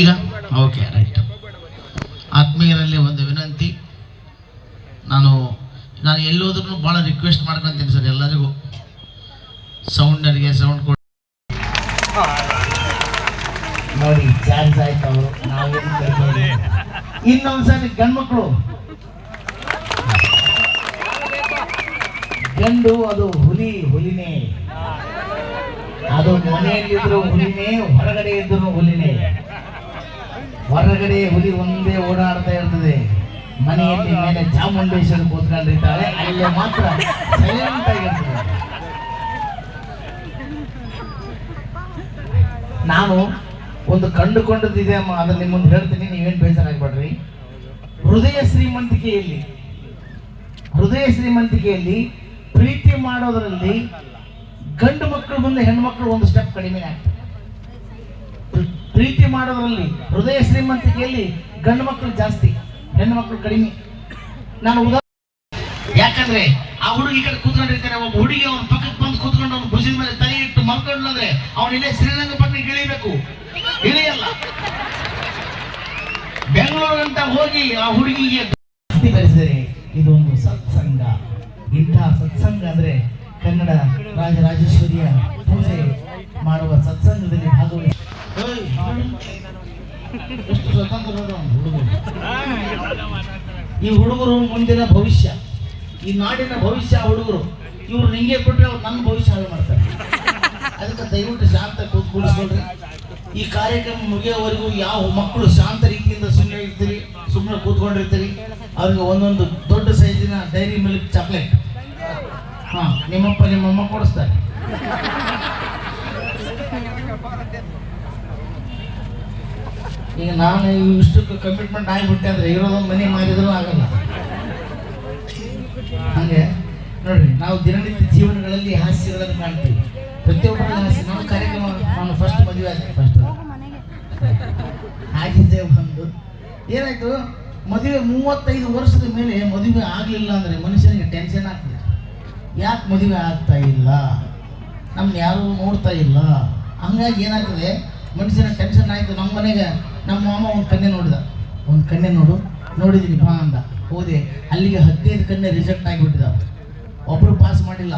ಈಗ? Okay right ಆತ್ಮೀಯರಲ್ಲಿ ಒಂದು ವಿನಂತಿ. ನಾನು ನಾನು ಎಲ್ಲೋದ್ರೂ ಭಾಳ ರಿಕ್ವೆಸ್ಟ್ ಮಾಡ್ಕೊತೀನಿ ಸರ್ ಎಲ್ಲರಿಗೂ. ಸೌಂಡರಿಗೆ ಸೌಂಡ್ ಕೊಡಿ ನೋಡಿ ಚಾನ್ಸ್ ಆಯ್ತು ಇನ್ನೊಂದ್ಸರಿ ಗಂಡ್ಮಕ್ಳು. ಗಂಡು ಅದು ಹುಲಿ ಹುಲಿನೇ. ಅದು ಮನೆಯಲ್ಲಿದ್ರು ಹುಲಿನೇ ಹೊರಗಡೆ ಇದ್ರು ಹುಲಿನೇ. ಹೊರಗಡೆ ಹುಲಿ ಒಂದೇ ಓಡಾಡ್ತಾ ಇರ್ತದೆ. ಮನೆಯಲ್ಲಿ ಮೇಲೆ ಚಾಮುಂಡೇಶ್ವರಿ ಕೂತ್ಕೊಂಡಿರ್ತಾಳೆ, ಅಲ್ಲಿ ಮಾತ್ರ ಸೈಲೆಂಟ್ ಆಗಿರ್ತದೆ ನಾನು ಒಂದು ಕಂಡುಕೊಂಡದಿದೆ ಅಮ್ಮ ಅದನ್ನ ನಿಮ್ಮ ಮುಂದೆ ಹೇಳ್ತೀನಿ, ನೀವೇನು ಬೇಜಾರಾಗ್ಬೇಡ್ರಿ. ಹೃದಯ ಶ್ರೀಮಂತಿಕೆಯಲ್ಲಿ ಹೃದಯ ಶ್ರೀಮಂತಿಕೆಯಲ್ಲಿ ಪ್ರೀತಿ ಮಾಡೋದರಲ್ಲಿ ಗಂಡು ಮಕ್ಕಳು ಮುಂದೆ ಹೆಣ್ಮಕ್ಳು ಒಂದು ಸ್ಟೆಪ್ ಕಡಿಮೆ ಆಗ್ತದೆ ಪ್ರ- ಪ್ರೀತಿ ಮಾಡೋದ್ರಲ್ಲಿ, ಹೃದಯ ಶ್ರೀಮಂತಿಕೆಯಲ್ಲಿ ಗಂಡು ಮಕ್ಕಳು ಜಾಸ್ತಿ, ಹೆಣ್ಣು ಮಕ್ಕಳು ಕಡಿಮೆ. ನಾನು ಉದಾಹರಣೆ ಯಾಕಂದ್ರೆ ಆ ಹುಡುಗಿ ಕಡೆ ಕೂತ್ಕೊಂಡಿರ್ತಾನೆ, ಒಬ್ಬ ಹುಡುಗಿ ಅವನ ಪಕ್ಕಕ್ಕೆ ಬಂದು ಕೂತ್ಕೊಂಡು ಅವ್ನು ಭುಜದ ಮೇಲೆ ತಲೆ ಇಟ್ಟು ಮಲ್ಕೊಂಡು ಅಂದ್ರೆ ಅವನ ಇಲ್ಲೇ ಶ್ರೀರಂಗಪಟ್ಟಣಕ್ಕೆ ಇಳಿಬೇಕು. ಇಳಿಯಲ್ಲ. ಅಂತ ಹೋಗಿ ಆ ಹುಡುಗಿಗೆ ಜಾಸ್ತಿ ಬೆರೆಸಿದರೆ, ಇದೊಂದು ಸತ್ಸಂಗ. ಇಂತಹ ಸತ್ಸಂಗ ಅಂದ್ರೆ ಕನ್ನಡ ರಾಜರಾಜೇಶ್ವರಿಯ ಪೂಜೆ ಮಾಡುವ ಸತ್ಸಂಗದಲ್ಲಿ ಭಾಗವಹಿಸಿ. ಏಯ್, ಎಷ್ಟು ಸ್ವತಂತ್ರ ಹುಡುಗರು. ಈ ಹುಡುಗರು ಮುಂದಿನ ಭವಿಷ್ಯ. ಈ ನಾಡಿನ ಭವಿಷ್ಯ ಹುಡುಗರು. ಇವ್ರು ನಿಂಗೆ ಕೊಟ್ಟರೆ ಅವ್ರು ನನ್ನ ಭವಿಷ್ಯ ಹಾಳು ಮಾಡ್ತಾರೆ. ಅದಕ್ಕೆ ದಯವಿಟ್ಟು ಶಾಂತ ಕೂತ್ಕೊಳಿಸ್ಕೊಳ್ರಿ ಈ ಕಾರ್ಯಕ್ರಮ ಮುಗಿಯೋವರೆಗೂ ಯಾವ ಮಕ್ಕಳು ಶಾಂತ ರೀತಿಯಿಂದ ಸುಮ್ಮನೆ ಇರ್ತೀರಿ ಸುಮ್ಮನೆ ಕೂತ್ಕೊಂಡಿರ್ತೀರಿ ಅವ್ರಿಗೆ ಒಂದೊಂದು ದೊಡ್ಡ ಸೈಜಿನ ಡೈರಿ ಮಿಲ್ಕ್ ಚಾಕ್ಲೇಟ್. ಹಾ ನಿಮ್ಮಪ್ಪ ನಿಮ್ಮಮ್ಮ ಕೊಡಿಸ್ತಾರೆ. ಈಗ ನಾನು ಇಷ್ಟಕ್ಕೆ ಕಮಿಟ್ಮೆಂಟ್ ಆಗಿಬಿಟ್ಟೆ ಅಂದ್ರೆ ಇರೋದೊಂದು ಮನೆ ಮಾಡಿದ್ರು ಆಗಲ್ಲ. ಹಂಗೆ, ನೋಡ್ರಿ, ನಾವು ದಿನನಿತ್ಯ ಜೀವನಗಳಲ್ಲಿ ಹಾಸ್ಯಗಳನ್ನು ಕಾಣ್ತೀವಿ. ಪ್ರತಿಯೊಬ್ಬರಲ್ಲಿ ಹಾಸ್ಯ, ನಮ್ಮ ಕಾರ್ಯಕ್ರಮ, ನಾನು ಫಸ್ಟ್ ಮದುವೆ ಆಗಿದೆ ಫಸ್ಟ್ ಆಗಿದ್ದೆ ಬಂದು ಏನಾಯ್ತು, ಮದುವೆ ಮೂವತ್ತೈದು ವರ್ಷದ ಮೇಲೆ ಮದುವೆ ಆಗಲಿಲ್ಲ ಅಂದರೆ ಮನುಷ್ಯನಿಗೆ ಟೆನ್ಷನ್ ಆಗ್ತದೆ. ಯಾಕೆ ಮದುವೆ ಆಗ್ತಾ ಇಲ್ಲ? ನಮ್ಮನ್ನ ಯಾರು ನೋಡ್ತಾ ಇಲ್ಲ. ಹಂಗಾಗಿ ಏನಾಗ್ತದೆ? ಮನುಷ್ಯನ ಟೆನ್ಷನ್ ಆಯಿತು. ನಮ್ಮ ಮನೆಗೆ ನಮ್ಮ ಮಾಮ ಒಂದು ಕನ್ಯೆ ನೋಡಿದ. ಒಂದು ಕನ್ಯೆ ನೋಡು. ನೋಡಿದ್ದೀನಿ ಬಾ ಅಂದ. ಹೋದೆ. ಅಲ್ಲಿಗೆ ಹದಿನೈದು ಕಣ್ಣೆ ರಿಜೆಕ್ಟ್ ಆಗಿಬಿಟ್ಟಿದ. ಒಬ್ಬರು ಪಾಸ್ ಮಾಡಿಲ್ಲ.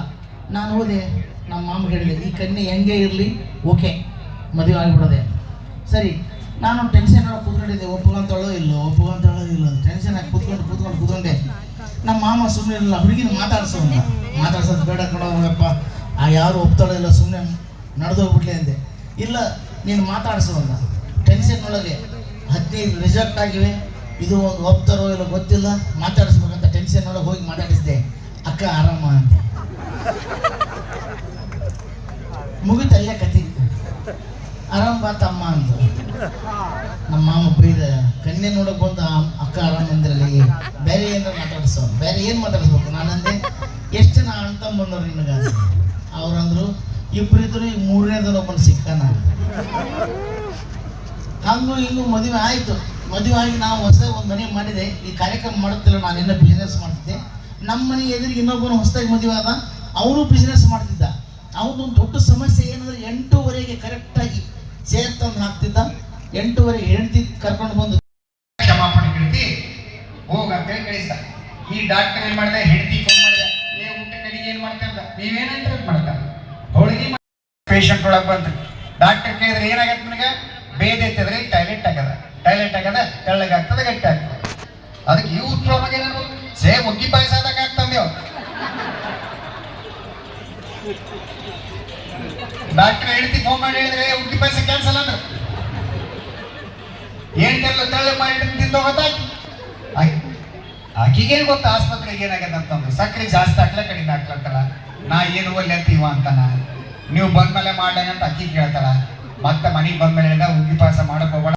ನಾನು ಹೋದೆ. ನಮ್ಮ ಮಾಮ ಹೇಳಿದೆ, ಈ ಕನ್ಯೆ ಹೆಂಗೆ ಇರಲಿ? ಓಕೆ. ಮದುವೆ ಆಗಿಬಿಡೋದೆ. ಸರಿ. ನಾನು ಟೆನ್ಷನ್ ಒಳಗೆ ಕೂತ್ಕೊಂಡಿದ್ದೆ. ಇಲ್ಲ ಇಲ್ಲೋ? ಒಪ್ಕೊಂತಳೋ ಇಲ್ಲ? ಟೆನ್ಷನ್ ಆಗಿ ಕೂತ್ಕೊಂಡು ಕೂತ್ಕೊಂಡು ಕೂತ್ಕೊಂಡೆ. ನಮ್ಮ ಮಾಮ ಸುಮ್ಮನೆ ಇರಲಿಲ್ಲ ಹುಡುಗಿನ ಅಂದ. ಮಾತಾಡ್ಸೋದು ಬೇಡ ಕಣಪ್ಪ ಆ ಯಾರು ಒಪ್ತಾಳೋ ಇಲ್ಲ ಸುಮ್ಮನೆ ನಡೆದೋಗ್ಬಿಡ್ಲಿ ಅಂದೆ. ಇಲ್ಲ, ನೀನು ಮಾತಾಡಿಸೋ ಅಂದ ಟೆನ್ಷನ್ ಒಳಗೆ. ಹದಿನೈದು ರಿಜೆಕ್ಟ್ ಆಗಿವೆ. ಇದು ಒಂದು ಒಪ್ತಾರೋ ಇಲ್ಲ ಗೊತ್ತಿಲ್ಲ. ಮಾತಾಡಿಸ್ಬೇಕಂತ ಟೆನ್ಷನ್ ಒಳಗೆ ಹೋಗಿ ಮಾತಾಡಿಸಿದೆ. ಅಕ್ಕ ಆರಾಮ ಅಂತ ಮುಗಿತ ಅಲ್ಲೇ ಕತಿ ಆರಾಮ್ ಬಾತ ಅಮ್ಮ ಅಂತ ನಮ್ಮ ಮಾಮ ಬೈದ ಕಣ್ಣೆ ನೋಡಕ್ ಬಂದ ಅಕ್ಕ ಆರಾಮ್ ಅಂದ್ರಲ್ಲಿ. ಬೇರೆ ಏನಾರ ಮಾತಾಡಿಸೋ ಬೇರೆ ಏನು ಮಾತಾಡಿಸ್ಬೇಕು? ನಾನಂದೆ. ಅಣ್ಣ ತಮ್ಮ ಬಂದವ್ರು ನಿನಗ ಅವ್ರಂದ್ರು ಇಬ್ಬರಿದ್ರು ಈಗ ಮೂರನೇದನ ಒಬ್ಬನ ಸಿಕ್ಕನ? ಹಂಗು ಹಿಂಗು ಮದುವೆ ಆಯಿತು. ಮದುವೆ ಆಗಿ ನಾವು ಹೊಸ ಒಂದು ಮನೆ ಮಾಡಿದೆ. ಈ ಕಾರ್ಯಕ್ರಮ ಮಾಡುತ್ತಿಲ್ಲ, ನಾನು ಇನ್ನ ಬಿಸ್ನೆಸ್ ಮಾಡ್ತಿದ್ದೆ. ನಮ್ಮ ಮನೆ ಎದುರಿಗೆ ಇನ್ನೊಬ್ಬನು ಹೊಸದಾಗಿ ಮದುವೆ ಆದ. ಅವನು ಬಿಸ್ನೆಸ್ ಮಾಡ್ತಿದ್ದ. ಅವನೊಂದು ದೊಡ್ಡ ಸಮಸ್ಯೆ ಏನಂದ್ರೆ ಎಂಟೂವರೆಗೆ ಕರೆಕ್ಟಾಗಿ ಸೇರ್ ತಂದು ಹಾಕ್ತಿದ್ದ. ಎಂಟೂವರೆಗೆ ಹೆಂಡತಿ ಕರ್ಕೊಂಡು ಬಂದು ಕ್ಷಮಾಪಣೆ ಕೇಳ್ತಿ ಹೋಗ ಅಂತೇಳಿ ಕಳಿಸ್ದ. ಈ ಡಾಕ್ಟರ್ ಏನ್ ಮಾಡಿದೆ? ಹೆಂಡತಿ ಫೋನ್ ಮಾಡಿದ. ಏನ್ ಮಾಡ್ತಾರಲ್ಲ ನೀವೇನಂತ ಮಾಡ್ತಾರ ಹೋಳಿಗೆ ಪೇಷಂಟ್ ಒಳಗೆ ಬಂತು ಡಾಕ್ಟರ್ ಕೇಳಿದ್ರೆ ಏನಾಗತ್ತೆ ನನಗೆ? ಬೇದ ಎತ್ತಿದ್ರೆ ಟಾಯ್ಲೆಟ್ ಆಗದ. ಟಾಯ್ಲೆಟ್ ಆಗದ ತೆಳ್ಳಗಾಗ್ತದೆ ಗಟ್ಟಿ ಆಗ್ತದೆ. ಅದಕ್ಕೆ ಈ ಉತ್ಸವ ಏನಾದ್ರು? ಸೇ ಮುಗ್ಗಿ ಪಾಯಸ ಆದಾಗ ಆಗ್ತಂದೇವ್ ಡಾಕ್ಟರ್ ಹೇಳ್ತಿ ಫೋನ್ ಮಾಡಿ ಹೇಳಿದ್ರೆ ಉಗ್ಗಿ ಪಾಯಸ ಕ್ಯಾನ್ಸಲ್ ಅಂದ್ರೆ ಏನ್ ತೆಳ್ಳ ತೆಳ್ಳ ಮಾಡಿ ತಿಂದು ಗೊತ್ತಾಗಿ ಆಕಿಗೇನ್ ಗೊತ್ತು ಆಸ್ಪತ್ರೆಗೆ ಏನಾಗ್ಯದ ಅಂತಂದು ಸಕ್ಕರೆ ಜಾಸ್ತಿ ಹಾಕ್ಲ, ಕಡಿಮೆ ಹಾಕ್ಲತ್ತಲ್ಲ ನಾ ಏನು ಒಲ್ಲೆ ಅಂತೀವ ಅಂತಾನ. ನೀವು ಬಂದ್ಮೇಲೆ ಅಂತ ಅಕ್ಕಿ ಕೇಳ್ತಾಳ. ಮತ್ತೆ ಮನೆಗೆ ಬಂದ್ಮೇಲೆ ಉಗ್ಗಿ ಪಾಯಸ ಮಾಡಕ್ ಹೋಗ್ಬೇಡ.